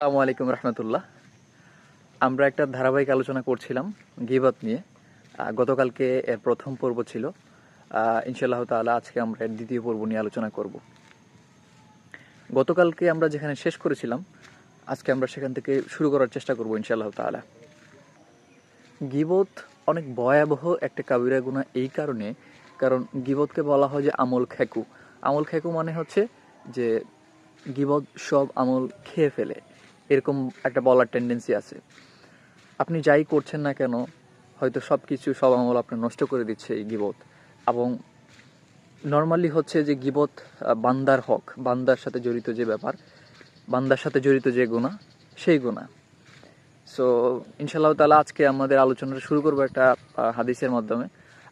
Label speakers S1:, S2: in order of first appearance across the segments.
S1: আসসালামু আলাইকুম রহমতুল্লাহ। আমরা একটা ধারাবাহিক আলোচনা করছিলাম গিবত নিয়ে। গতকালকে এর প্রথম পর্ব ছিল। আহ, ইনশাআল্লাহ তাআলা আজকে আমরা এর দ্বিতীয় পর্ব নিয়ে আলোচনা করব। গতকালকে আমরা যেখানে শেষ করেছিলাম আজকে আমরা সেখান থেকে শুরু করার চেষ্টা করব ইনশাল্লাহ তাআলা। গিবত অনেক ভয়াবহ একটা কাবিরা গুণা এই কারণে কারণ গিবতকে বলা হয় যে আমল খেকু। আমল খেকু মানে হচ্ছে যে গিবত সব আমল খেয়ে ফেলে। এরকম একটা বলার টেন্ডেন্সি আছে। আপনি যাই করছেন না কেন, হয়তো সব কিছু সব আমল আপনার নষ্ট করে দিচ্ছে এই গিবত। এবং নর্মালি হচ্ছে যে গিবত বান্দার হক, বান্দার সাথে জড়িত যে ব্যাপার, বান্দার সাথে জড়িত যে গুণা সেই গুণা সো ইনশাআল্লাহ তালা আজকে আমাদের আলোচনাটা শুরু করব একটা হাদিসের মাধ্যমে।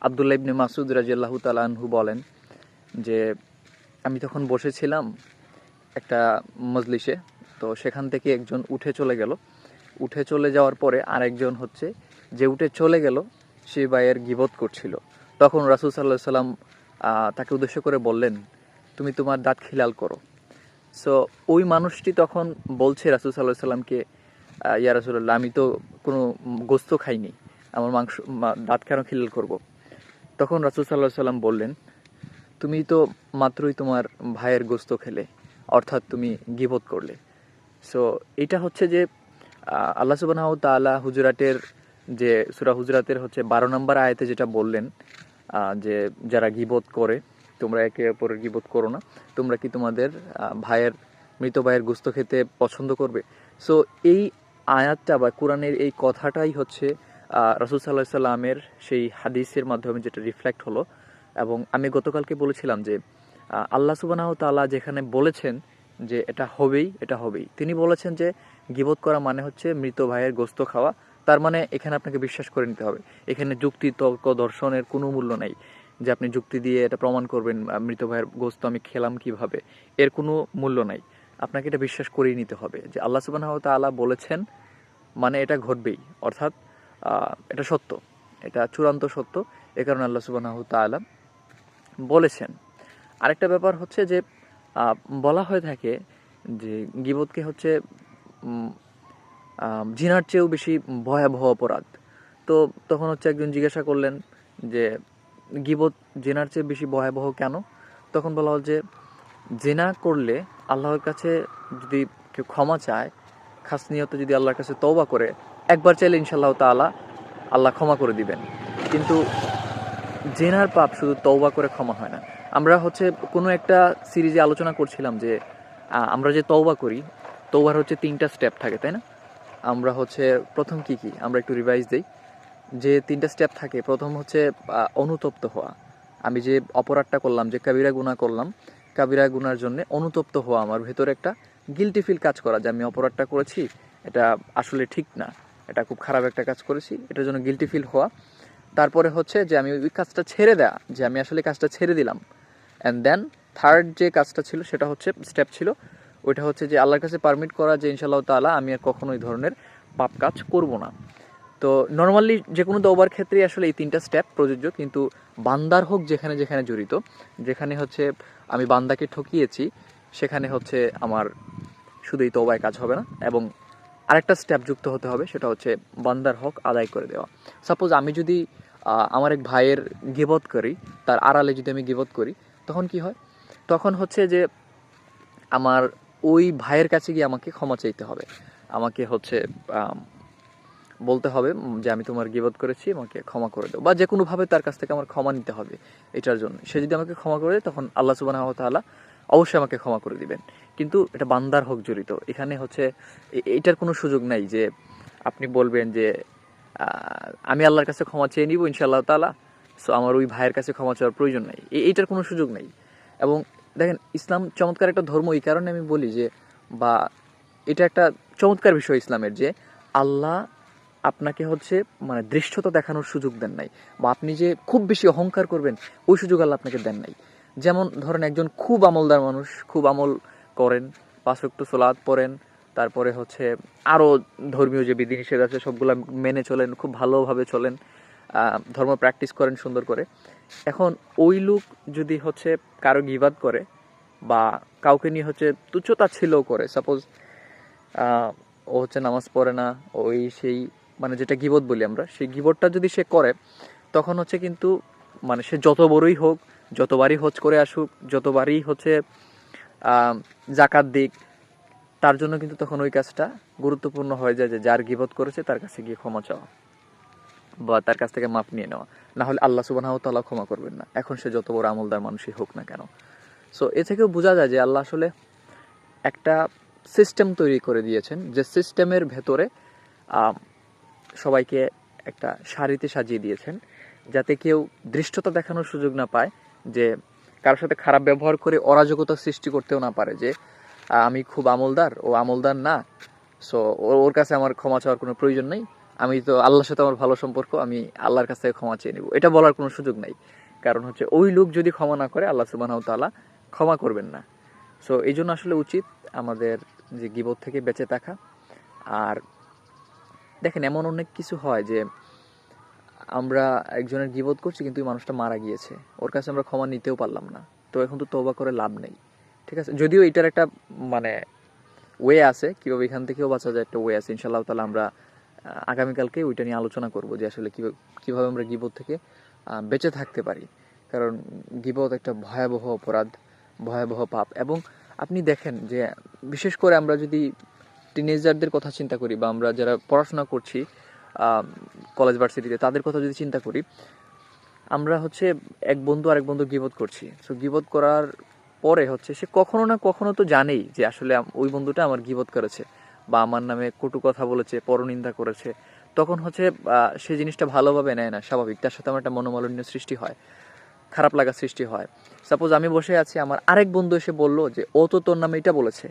S1: আবদুল্লাহ ইবনে মাসুদ রাজিয়াল্লাহ তালাহু বলেন যে, আমি তখন বসেছিলাম একটা মজলিসে তো সেখান থেকে একজন উঠে চলে গেল। উঠে চলে যাওয়ার পরে আরেকজন হচ্ছে, যে উঠে চলে গেল, সে ভাইয়ের গিবত করছিল। তখন রাসুল সাল্লাহ সাল্লাম তাকে উদ্দেশ্য করে বললেন, তুমি তোমার দাঁত খিলাল করো। সো ওই মানুষটি তখন বলছে রাসুল সাল্লাহ সাল্লামকে ইয়া রাসুল্লাহ আমি তো কোনো গোস্ত খাইনি, আমার মাংস দাঁত কেন খিলাল করব? তখন রাসুল সাল্লাহ সাল্লাম বললেন, তুমি তো মাত্রই তোমার ভাইয়ের গোস্ত খেলে, অর্থাৎ তুমি গিবত করলে। সো এটা হচ্ছে যে আল্লাহ সুবাহ তাআলা হুজরাটের যে, সুরা হুজরাতের হচ্ছে বারো নম্বর আয়াতে যেটা বললেন যে যারা গিবত করে, তোমরা একে অপরের গিবত করো না। তোমরা কি তোমাদের ভাইয়ের, মৃত ভাইয়ের গুস্ত খেতে পছন্দ করবে? সো এই আয়াতটা বা কোরআনের এই কথাটাই হচ্ছে রসুল সাল্লাহ সাল্লামের সেই হাদিসের মাধ্যমে যেটা রিফ্লেক্ট হলো। এবং আমি গতকালকে বলেছিলাম যে আল্লাহ সুবানাহ তাআলা যেখানে বলেছেন যে এটা হবেই এটা হবেই। তিনি বলেছেন যে গিবত করা মানে হচ্ছে মৃত ভাইয়ের গোস্ত খাওয়া। তার মানে এখানে আপনাকে বিশ্বাস করে নিতে হবে। এখানে যুক্তি, তর্ক, দর্শনের কোনো মূল্য নেই যে আপনি যুক্তি দিয়ে এটা প্রমাণ করবেন মৃত ভাইয়ের গোস্ত আমি খেলাম কীভাবে। এর কোনো মূল্য নাই। আপনাকে এটা বিশ্বাস করেই নিতে হবে যে আল্লাহ সুবাহ তাআলা বলেছেন মানে এটা ঘটবেই। অর্থাৎ এটা সত্য। এটা চূড়ান্ত সত্য। এ কারণে আল্লাহ সুবাহ তাআলা বলেছেন। আরেকটা ব্যাপার হচ্ছে যে বলা হয়ে থাকে যে গিবতকে হচ্ছে জিনার চেয়েও বেশি ভয়াবহ অপরাধ। তো তখন হচ্ছে একজন জিজ্ঞাসা করলেন যে, গিবত জেনার চেয়ে বেশি ভয়াবহ কেন? তখন বলা হল যে, জেনা করলে আল্লাহর কাছে যদি কেউ ক্ষমা চায়, খাস নিয়ত যদি আল্লাহর কাছে তওবা করে, একবার চাইলে ইনশাল্লাহ তাআলা আল্লাহ ক্ষমা করে দিবেন। কিন্তু জেনার পাপ শুধু তওবা করে ক্ষমা হয় না। আমরা হচ্ছে কোনো একটা সিরিজে আলোচনা করছিলাম যে আমরা যে তওবা করি, তওবার হচ্ছে তিনটা স্টেপ থাকে, তাই না? আমরা হচ্ছে প্রথম কি কি? আমরা একটু রিভাইজ দেই। যে তিনটা স্টেপ থাকে, প্রথম হচ্ছে অনুতপ্ত হওয়া। আমি যে অপরাধটা করলাম, যে কাবিরা গুনাহ করলাম, কাবিরা গুনার জন্য অনুতপ্ত হওয়া আমার ভেতরে একটা গিলটি ফিল কাজ করা, যে আমি অপরাধটা করেছি, এটা আসলে ঠিক না। এটা খুব খারাপ একটা কাজ করেছি, এটার জন্য গিলটি ফিল হওয়া। তারপরে হচ্ছে যে আমি ওই কাজটা ছেড়ে দেয়া, যে আমি আসলে কাজটা ছেড়ে দিলাম। অ্যান্ড দেন থার্ড যে কাজটা ছিল, সেটা হচ্ছে স্টেপ ছিল। ওইটা হচ্ছে যে আল্লাহর কাছে পারমিট করা যে ইনশাআল্লাহ তাআলা আমি আর কখনো এই ধরনের পাপ কাজ করব না। তো নর্মালি যে কোনো দৌবার ক্ষেত্রে আসলে এই তিনটা স্টেপ প্রযোজ্য, কিন্তু বান্দার হোক যেখানে যেখানে জড়িত, যেখানে হচ্ছে আমি বান্দাকে ঠকিয়েছি, সেখানে হচ্ছে আমার শুধু এই তৌবায় কাজ হবে না, এবং আরেকটা স্টেপ যুক্ত হতে হবে, সেটা হচ্ছে বান্দার হক আদায় করে দেওয়া। সাপোজ আমি যদি আমার এক ভাইয়ের গিবত করি, তার আড়ালে যদি আমি গিবত করি তখন কি হয়? তখন হচ্ছে যে আমার ওই ভাইয়ের কাছে গিয়ে আমাকে ক্ষমা চাইতে হবে। আমাকে হচ্ছে বলতে হবে যে আমি তোমার গিবত করেছি, আমাকে ক্ষমা করে দাও। বা যে কোনোভাবে তার কাছ থেকে আমার ক্ষমা নিতে হবে এটার জন্য। সে যদি আমাকে ক্ষমা করে দেয় তখন আল্লাহ সুবাহ তাআলা অবশ্যই আমাকে ক্ষমা করে দিবেন। কিন্তু এটা বান্দার হোক জড়িত। এখানে হচ্ছে এটার কোনো সুযোগ নাই যে আপনি বলবেন যে আমি আল্লাহর কাছে ক্ষমা চেয়ে নিব ইনশাআল্লাহ তাআলা। সো আমার ওই ভাইয়ের কাছে ক্ষমা চাওয়ার প্রয়োজন নাই। এইটার কোনো সুযোগ নেই। এবং দেখেন, ইসলাম চমৎকার একটা ধর্ম, এই কারণে আমি বলি যে, বা এটা একটা চমৎকার বিষয় ইসলামের যে, আল্লাহ আপনাকে হচ্ছে মানে দৃশ্যতা দেখানোর সুযোগ দেন নাই। বা আপনি যে খুব বেশি অহংকার করবেন, ওই সুযোগ আল্লাহ আপনাকে দেন নাই। যেমন ধরেন, একজন খুব আমলদার মানুষ খুব আমল করেন, পাঁচ ওয়াক্ত সোলাদ পড়েন, তারপরে হচ্ছে আরও ধর্মীয় যে বিধিনিষেধ আছে, সবগুলো মেনে চলেন, খুব ভালোভাবে চলেন। ধর্ম প্র্যাকটিস করেন সুন্দর করে। এখন ওই লোক যদি হচ্ছে কারও গিবাদ করে বা কাউকে নিয়ে হচ্ছে তুচ্ছতা ছিল করে সাপোজ ও হচ্ছে নামাজ পড়ে না, ওই সেই মানে যেটা গিবত বলি আমরা, সেই গিবতটা যদি সে করে, তখন হচ্ছে কিন্তু মানে সে যত বড়ই হোক, যতবারই হজ করে আসুক, যতবারই হচ্ছে জাকাত দিক, তার জন্য কিন্তু তখন ওই কাজটা গুরুত্বপূর্ণ হয়ে যায় যে যার গিবত করেছে তার কাছে গিয়ে ক্ষমা চাওয়া। বা তার কাছ থেকে মাপ নিয়ে নেওয়া। না হলে আল্লাহ সুবাহ তাল্লাহ ক্ষমা করবেন না। এখন সে যত বড় আমলদার মানুষই হোক না কেন। সো এ থেকেও বোঝা যায় যে আল্লাহ আসলে একটা সিস্টেম তৈরি করে দিয়েছেন, যে সিস্টেমের ভেতরে সবাইকে একটা সারিতে সাজিয়ে দিয়েছেন, যাতে কেউ দৃষ্টতা দেখানোর সুযোগ না পায়, যে কারোর সাথে খারাপ ব্যবহার করে অরাজকতা সৃষ্টি করতেও না পারে, যে, আমি খুব আমলদার, ও আমলদার না সো ওর কাছে আমার ক্ষমা চাওয়ার কোনো প্রয়োজন নেই। আমি তো আল্লাহর সাথে আমার ভালো সম্পর্ক, আমি আল্লাহর কাছ ক্ষমা চেয়ে নেব। এটা বলার কোনো সুযোগ নাই। কারণ হচ্ছে ওই লোক যদি ক্ষমা না করে, আল্লাহ সুবাহ তাআলা ক্ষমা করবেন না। সো এই জন্য আসলে উচিত আমাদের যে গিবত থেকে বেঁচে থাকা। আর দেখেন, এমন অনেক কিছু হয় যে আমরা একজনের গিবত করছি, কিন্তু ওই মানুষটা মারা গিয়েছে। ওর কাছে আমরা ক্ষমা নিতেও পারলাম না। তো এখন তো তৌবা করে লাভ নেই। ঠিক আছে? যদিও এটার একটা মানে ওয়ে আছে, কীভাবে এখান থেকেও বাঁচা যায় একটা ওয়ে আছে। ইনশাল্লাহ তাহলে আমরা আগামীকালকে ওইটা নিয়ে আলোচনা করব যে আসলে কীভাবে আমরা গিবত থেকে বেঁচে থাকতে পারি। কারণ গিবত একটা ভয়াবহ অপরাধ, ভয়াবহ পাপ। এবং আপনি দেখেন যে বিশেষ করে আমরা যদি টিনেজারদের কথা চিন্তা করি বা আমরা যারা পড়াশোনা করছি কলেজ ভার্সিটিতে তাদের কথা যদি চিন্তা করি, আমরা হচ্ছে এক বন্ধু আরেক বন্ধু গিবত করছি। সো গিবত করার পরে হচ্ছে সে কখনো না কখনো তো জানেই যে আসলে ওই বন্ধুটা আমার গিবত করেছে। বা আমার নামে কটু কথা বলেছে, পরনিন্দা করেছে, তখন হচ্ছে সে জিনিসটা ভালোভাবে নেয় না, স্বাভাবিক। তার সাথে আমার একটা মনোমালিন্য সৃষ্টি হয়, খারাপ লাগা সৃষ্টি হয়। সাপোজ আমি বসে আছি, আমার আরেক বন্ধু এসে বলল যে, ও তো তোর নামে এটা বলেছে।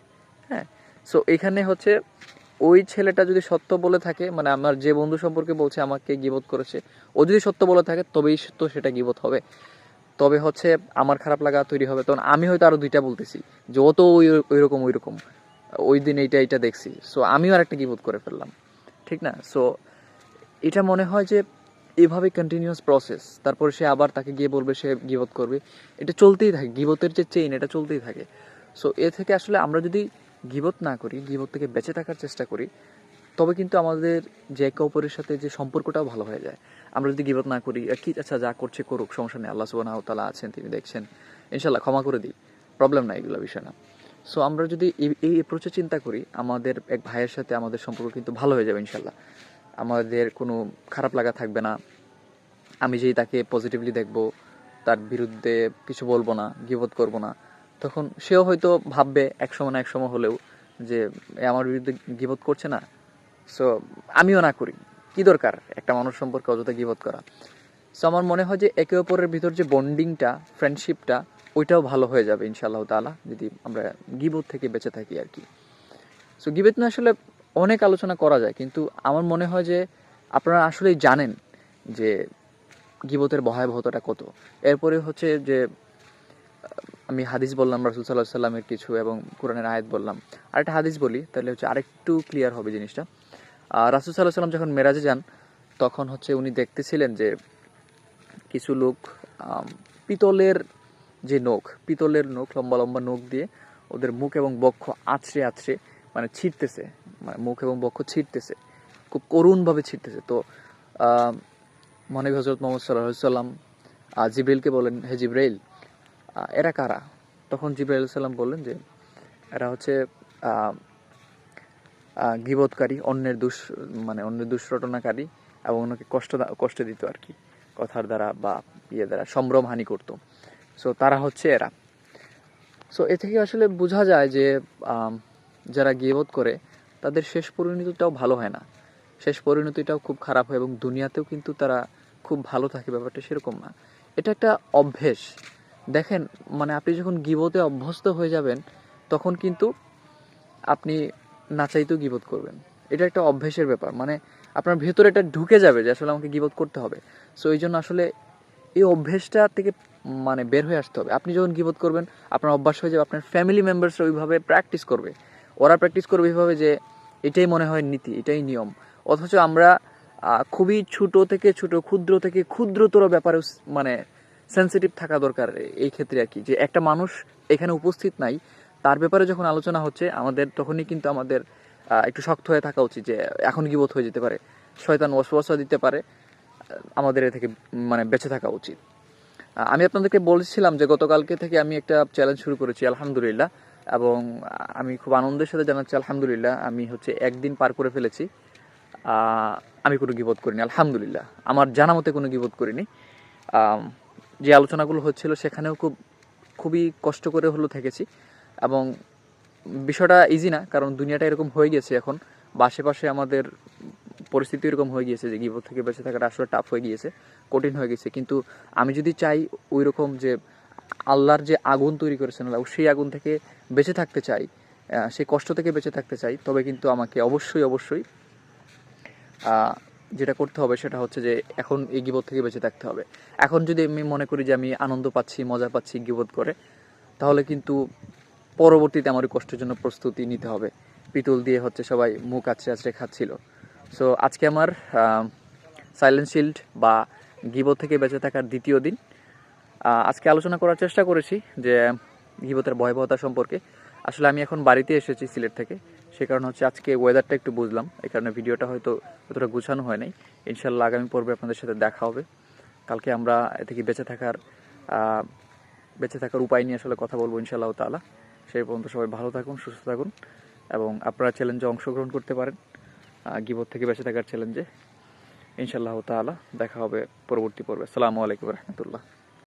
S1: হ্যাঁ? সো এখানে হচ্ছে, ওই ছেলেটা যদি সত্য বলে থাকে মানে আমার যে বন্ধু সম্পর্কে বলছে, আমাকে গিবত করেছে, ও যদি সত্য বলে থাকে, তবেই তো সেটা গিবত হবে। তবে হচ্ছে, আমার খারাপ লাগা তৈরি হবে। তখন আমি হয়তো আরও দুইটা বলতেছি, যে ও তো ওই ওই রকম ওই দিন এইটা এইটা দেখছি। সো আমিও আর একটা গিবত করে ফেললাম। ঠিক না? সো এটা মনে হয় যে এভাবে কন্টিনিউয়াস প্রসেস তারপর সে আবার তাকে গিয়ে বলবে সে গিবত করবে। এটা চলতেই থাকে, গিবতের যে চেইন এটা চলতেই থাকে। সো এ থেকে আসলে আমরা যদি গিবত না করি, গিবত থেকে বেঁচে থাকার চেষ্টা করি, তবে কিন্তু আমাদের যে একে অপরের সাথে যে সম্পর্কটাও ভালো হয়ে যায়। আমরা যদি গিবত না করি কি আচ্ছা যা করছে করুক, সমস্যা নেই, আল্লাহ সুবাহ তালা আছেন, তিনি দেখছেন। ইনশাল্লাহ ক্ষমা করে দিই। প্রবলেম নাই এগুলো বিষয় না। সো আমরা যদি এই- অ্যাপ্রোচে চিন্তা করি, আমাদের এক ভাইয়ের সাথে আমাদের সম্পর্ক কিন্তু ভালো হয়ে যাবে, ইনশাল্লাহ। আমাদের কোনো খারাপ লাগা থাকবে না। আমি যেই তাকে পজিটিভলি দেখব, তার বিরুদ্ধে কিছু বলব না গিবত করব না। তখন সেও হয়তো ভাববে এক সময় না এক সময় হলেও যে আমার বিরুদ্ধে গিবত করছে না। সো আমিও না করি। কি দরকার একটা মানুষ সম্পর্কে অযথা গিবত করা? সো আমার মনে হয় যে একে অপরের ভিতর যে বন্ডিংটা ফ্রেন্ডশিপটা ওইটাও ভালো হয়ে যাবে ইনশাআল্লাহ তাআলা, যদি আমরা গিবত থেকে বেঁচে থাকি আর কি। সো গিবত না আসলে অনেক আলোচনা করা যায়, কিন্তু আমার মনে হয় যে আপনারা আসলেই জানেন যে গিবতের ভয়াবহতাটা কত। এরপরে হচ্ছে যে, আমি হাদিস বললাম, রাসুল সাল্লাহ সাল্লামের কিছু এবং কোরআনের আয়াত বললাম। আরেকটা হাদিস বলি, তাহলে হচ্ছে আরেকটু ক্লিয়ার হবে জিনিসটা। রাসুল সাল্লাহ সাল্লাম যখন মেরাজে যান, তখন হচ্ছে উনি দেখতেছিলেন যে কিছু লোক পিতলের যে নখ, পিতলের নখ, লম্বা লম্বা নখ দিয়ে ওদের মুখ এবং বক্ষ আছড়ে আছড়ে মানে ছিঁড়তেছে মানে মুখ এবং বক্ষ ছিঁড়তেছে, খুব করুণভাবে ছিঁড়তেছে। তো মহানবী হজরত মোহাম্মদ সাল্লাহ সাল্লাম জিব্রাইলকে বলেন, হে জিব্রাইল এরা কারা? তখন জিব্রাইল সাল্লাম বললেন যে, এরা হচ্ছে গিবতকারী অন্যের দুষ মানে অন্যের দুষ্রটনাকারী এবং ওনাকে কষ্ট কষ্ট দিত আর কি কথার দ্বারা বা ইয়ে দ্বারা সম্ভ্রম হানি করতো। সো তারা হচ্ছে এরা। সো এ থেকে আসলে বোঝা যায় যে যারা গিবত করে, তাদের শেষ পরিণতিটাও ভালো হয় না। শেষ পরিণতিটাও খুব খারাপ হয় এবং দুনিয়াতেও কিন্তু তারা খুব ভালো থাকে, ব্যাপারটা সেরকম না। এটা একটা অভ্যেস। দেখেন মানে আপনি যখন গিবতে অভ্যস্ত হয়ে যাবেন, তখন কিন্তু আপনি না চাইতেও গিবত করবেন। এটা একটা অভ্যেসের ব্যাপার। মানে আপনার ভেতরে এটা ঢুকে যাবে যে, আসলে আমাকে গিবত করতে হবে। সো এই জন্য আসলে এই অভ্যেসটা থেকে মানে বের হয়ে আসতে হবে। আপনি যখন গিবত করবেন, আপনার অভ্যাস হয়ে যাবে, আপনার ফ্যামিলি মেম্বার্সরা ওইভাবে প্র্যাকটিস করবে। ওরা প্র্যাকটিস করবে এইভাবে যে এটাই মনে হয় নীতি, এটাই নিয়ম। অথচ আমরা খুবই ছোট থেকে ছোট, ক্ষুদ্র থেকে ক্ষুদ্রতর ব্যাপারে মানে সেন্সিটিভ থাকা দরকার এই ক্ষেত্রে আর কি। যে একটা মানুষ এখানে উপস্থিত নাই, তার ব্যাপারে যখন আলোচনা হচ্ছে, আমাদের তখনই কিন্তু আমাদের একটু শক্ত হয়ে থাকা উচিত যে এখন গিবত হয়ে যেতে পারে। শয়তান ওয়াসওয়াসা দিতে পারে। আমাদের এ থেকে মানে বেঁচে থাকা উচিত। আমি আপনাদেরকে বলেছিলাম যে গতকালকে থেকে আমি একটা চ্যালেঞ্জ শুরু করেছি, আলহামদুলিল্লাহ। এবং আমি খুব আনন্দের সাথে জানাচ্ছি, আলহামদুলিল্লাহ, আমি হচ্ছে একদিন পার করে ফেলেছি। আমি কোনো গিবোধ করিনি, আলহামদুলিল্লাহ। আমার জানা মতে কোনো গিবোধ করিনি। যে আলোচনাগুলো হচ্ছিল সেখানেও খুব, খুবই কষ্ট করে হলো থেকেছি। এবং বিষয়টা ইজি না, কারণ দুনিয়াটা এরকম হয়ে গেছে এখন। আশেপাশে আমাদের পরিস্থিতি এরকম হয়ে গিয়েছে যে গিবোধ থেকে বেঁচে থাকাটা আসলে টাফ হয়ে গিয়েছে, কঠিন হয়ে গেছে কিন্তু আমি যদি চাই ওই রকম যে আল্লাহর যে আগুন তৈরি করেছেন আল্লাহ, সেই আগুন থেকে বেঁচে থাকতে চাই সেই কষ্ট থেকে বেঁচে থাকতে চাই, তবে কিন্তু আমাকে অবশ্যই অবশ্যই যেটা করতে হবে সেটা হচ্ছে যে এখন এই গিবোধ থেকে বেঁচে থাকতে হবে। এখন যদি আমি মনে করি যে আমি আনন্দ পাচ্ছি, মজা পাচ্ছি গিবোধ করে, তাহলে কিন্তু পরবর্তীতে আমার কষ্টের জন্য প্রস্তুতি নিতে হবে। পিতল দিয়ে হচ্ছে সবাই মুখ আছড়ে আছড়ে খাচ্ছিল। সো আজকে আমার সাইলেন্ট শিল্ড বা গিবো থেকে বেঁচে থাকার দ্বিতীয় দিন। আজকে আলোচনা করার চেষ্টা করেছি যে গিবতের ভয়াবহতা সম্পর্কে। আসলে আমি এখন বাড়িতে এসেছি সিলেট থেকে। সে কারণে হচ্ছে আজকে ওয়েদারটা একটু বুঝলাম। এই কারণে ভিডিওটা হয়তো অতটা গুছানো হয় নাই। ইনশাল্লাহ আগামী পর্বে আপনাদের সাথে দেখা হবে। কালকে আমরা এ থেকে বেঁচে থাকার বেঁচে থাকার উপায় নিয়ে আসলে কথা বলব ইনশাল্লাহ তাআলা। সেই পর্যন্ত সবাই ভালো থাকুন, সুস্থ থাকুন। এবং আপনারা চ্যালেঞ্জে অংশগ্রহণ করতে পারেন। গিবত থেকে বেঁচে থাকার চ্যালেঞ্জে ইনশাল্লাহ তালা দেখা হবে পরবর্তী পর্বে। সালামু আলাইকুম রহমতুল্লাহ।